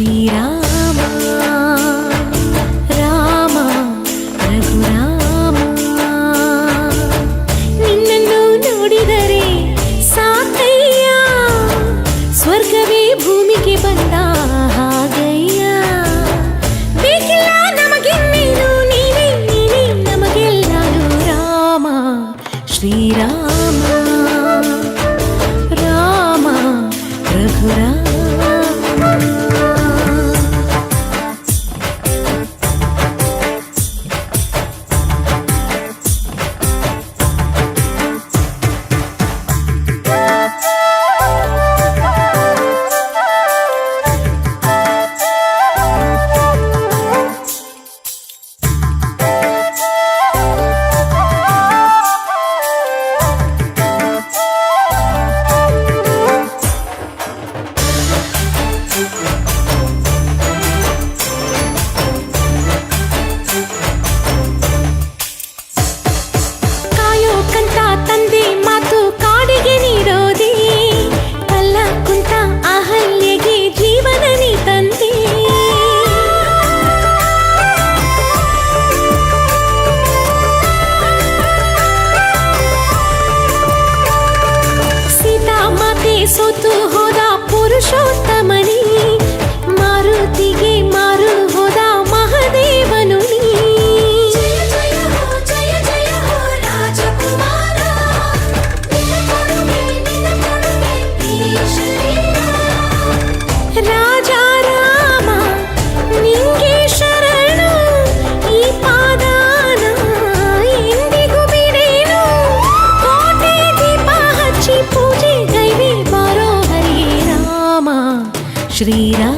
ಶ್ರೀರಾಮ ರಾಮ ರಘುರಾಮ. ನಿನ್ನನ್ನು ನೋಡಿದರೆ ಸಾಕಯ್ಯ, ಸ್ವರ್ಗವೇ ಭೂಮಿಗೆ ಬಂದ ಹಾಗಯ್ಯ. ಬೇಕಿಲ್ಲ ನಮಗೆ ನೀನು ನೀವೇ ನೀನೇ ನಮಗೆಲ್ಲಾನು ರಾಮ, ಶ್ರೀರಾಮ. श्रीराम